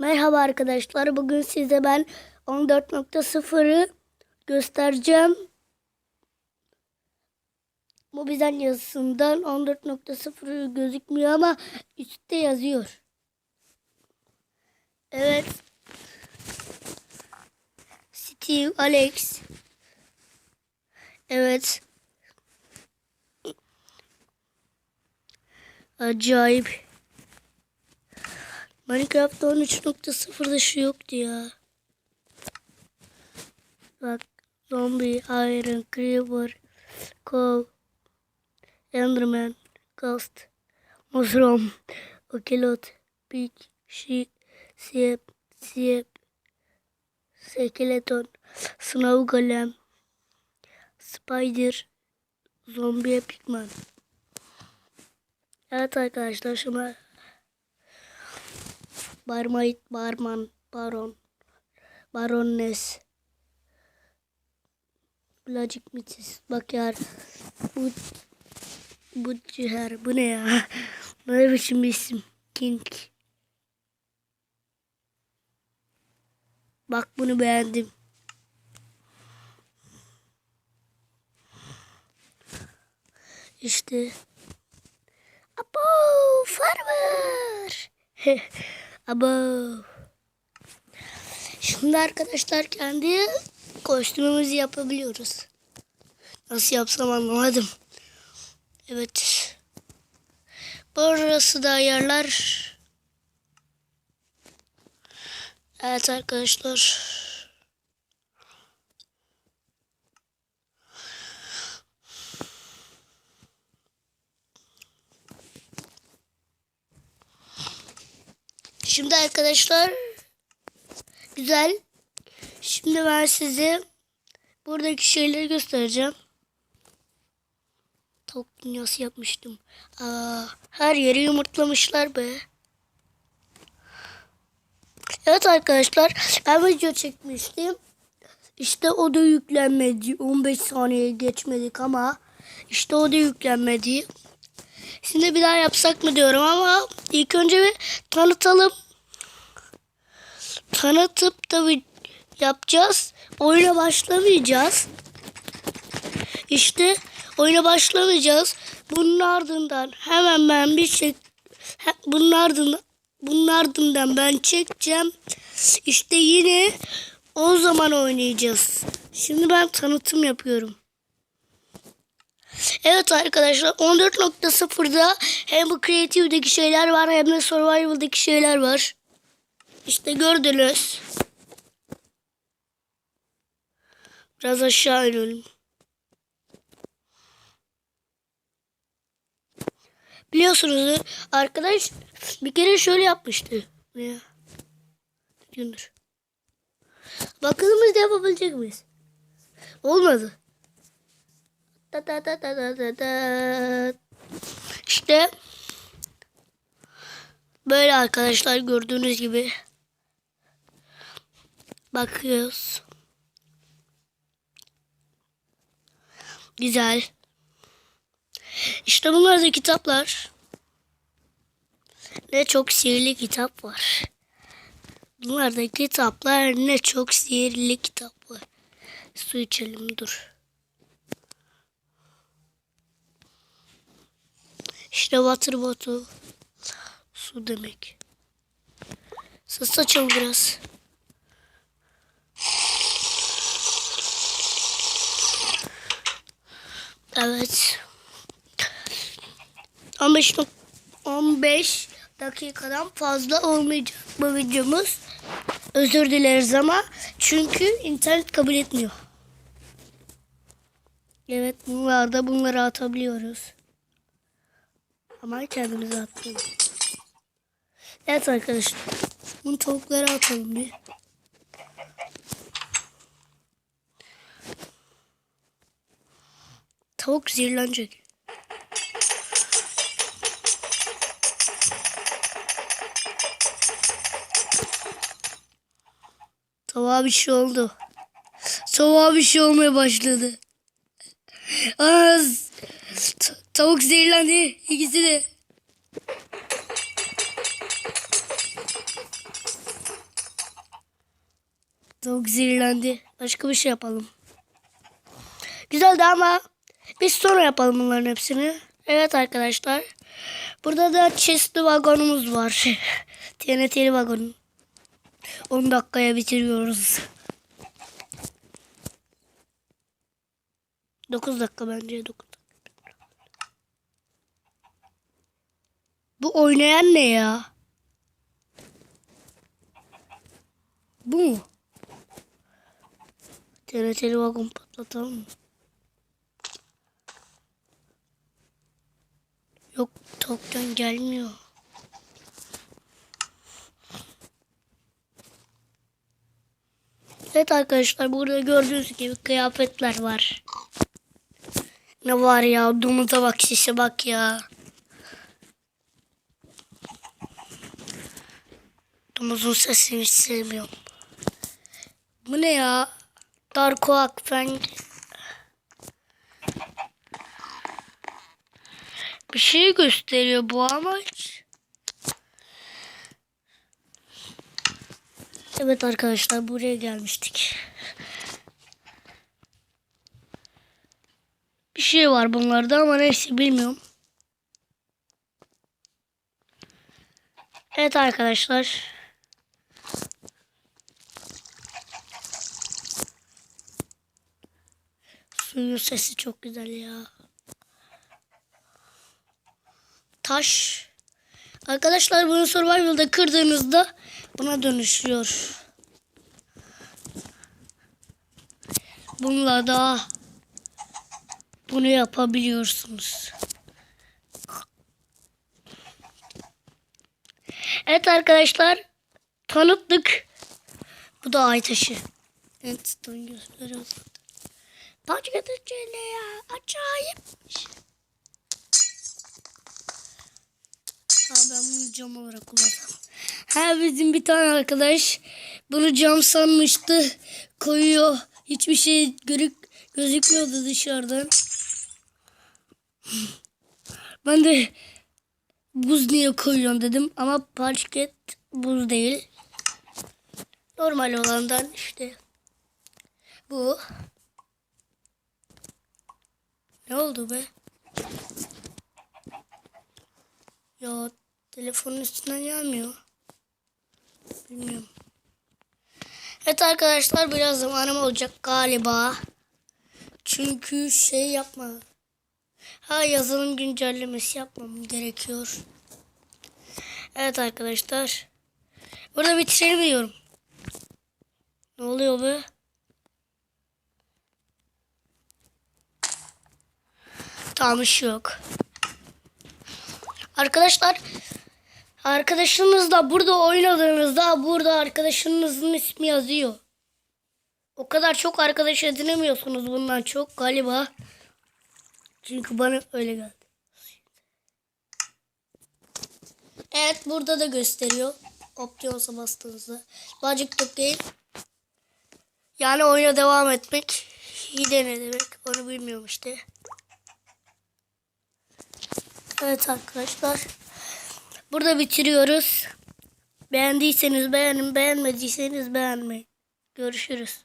Merhaba arkadaşlar. Bugün size ben 14.0'ı göstereceğim. Mobizen yazısından 14.0 gözükmüyor ama üstte yazıyor. Evet. Steve, Alex. Evet. Acayip. Minecraft 13.0'da şu yoktu ya. Bak. Zombie, Iron, Creeper, Cow, Enderman, Ghost, Mushroom, Ocelot, Pig, She, Siyep, Siyep, Skeleton, Snow Golem, Spider, Zombie Pigman. Evet arkadaşlar şimdi Barmayit, Barman, Baron, Baroness, Blacik Mitis, Bakar, bu bu ciğer, bu ne ya? Ne biçim bir isim? King. Bak bunu beğendim. İşte. Abo farmer. Abo. Şimdi arkadaşlar kendi kostümümüzü yapabiliyoruz. Nasıl yapsam anlamadım. Evet. Burası da ayarlar. Evet arkadaşlar. Şimdi arkadaşlar güzel. Şimdi ben size buradaki şeyleri göstereceğim. Tavuk dünyası yapmıştım. Aa, her yeri yumurtlamışlar be. Evet arkadaşlar ben video çekmiştim. İşte o da yüklenmedi. 15 saniye geçmedik ama işte o da yüklenmedi. Şimdi bir daha yapsak mı diyorum ama ilk önce bir tanıtalım. Tanıtıp tabi yapacağız. Oyuna başlamayacağız. İşte oyuna başlamayacağız. Bunun ardından hemen ben bir he- bunun ardından bunun ardından ben çekeceğim. İşte yine o zaman oynayacağız. Şimdi ben tanıtım yapıyorum. Evet arkadaşlar 14.0'da hem bu Creative'deki şeyler var hem de Survival'daki şeyler var. İşte gördünüz. Biraz aşağı inelim. Biliyorsunuz arkadaş bir kere şöyle yapmıştı. Ya? Gündür. Bakalım biz de yapabilecek miyiz? Olmadı. Da da da da da da da. İşte böyle arkadaşlar gördüğünüz gibi bakıyoruz. Güzel. İşte bunlar da kitaplar. Ne çok sihirli kitap var. Bunlar da kitaplar ne çok sihirli kitap var. Su içelim dur. İşte water bottle. Su demek. Ses açalım biraz. Evet. 15 nok- 15 dakikadan fazla olmayacak bu videomuz. Özür dileriz ama çünkü internet kabul etmiyor. Evet bunlarda bunları atabiliyoruz. Ama kendimize atmayalım. Evet arkadaşlar. Bunu tavuklara atalım bir. Tavuk zehirlenecek. Tavuğa bir şey oldu. Tavuğa bir şey olmaya başladı. Az. Ta- tavuk zehirlendi. İkisi de. Çok zehirlendi. Başka bir şey yapalım. Güzeldi ama biz sonra yapalım bunların hepsini. Evet arkadaşlar. Burada da chestli vagonumuz var. TNT'li vagon. 10 dakikaya bitiriyoruz. 9 dakika bence 9 dakika. Bu oynayan ne ya? Bu mu? TNT'li vagon patlatalım mı? Yok token gelmiyor. Evet arkadaşlar burada gördüğünüz gibi kıyafetler var. Ne var ya domuza bak şişe bak ya. Domuzun sesini hiç sevmiyorum. Bu ne ya? Darko Akfeng. Bir şey gösteriyor bu amaç. Evet arkadaşlar buraya gelmiştik. Bir şey var bunlarda ama neyse bilmiyorum. Evet arkadaşlar. Suyun sesi çok güzel ya. Taş. Arkadaşlar bunu survival'da kırdığınızda buna dönüşüyor. Bununla da bunu yapabiliyorsunuz. Evet arkadaşlar tanıttık. Bu da ay taşı. Zaten. Başka da şöyle ya. Acayipmiş. Ha ben bunu cam olarak kullanacağım. Ha bizim bir tane arkadaş bunu cam sanmıştı. Koyuyor. Hiçbir şey görük gözükmüyordu dışarıdan. Ben de buz niye koyuyorsun dedim ama parket buz değil. Normal olandan işte bu. Ne oldu be? Ya telefonun üstünden gelmiyor. Bilmiyorum. Evet arkadaşlar biraz zamanım olacak galiba. Çünkü şey yapma. Ha yazılım güncellemesi yapmam gerekiyor. Evet arkadaşlar. Burada bitirelim diyorum. Ne oluyor be? Tamam iş yok. Arkadaşlar arkadaşınızla burada oynadığınızda burada arkadaşınızın ismi yazıyor. O kadar çok arkadaş edinemiyorsunuz bundan çok galiba. Çünkü bana öyle geldi. Evet burada da gösteriyor. Option'a bastığınızda. Logic tıklayın. Yani oyuna devam etmek. Hile ne demek onu bilmiyorum işte. Evet arkadaşlar. Burada bitiriyoruz. Beğendiyseniz beğenin, beğenmediyseniz beğenmeyin. Görüşürüz.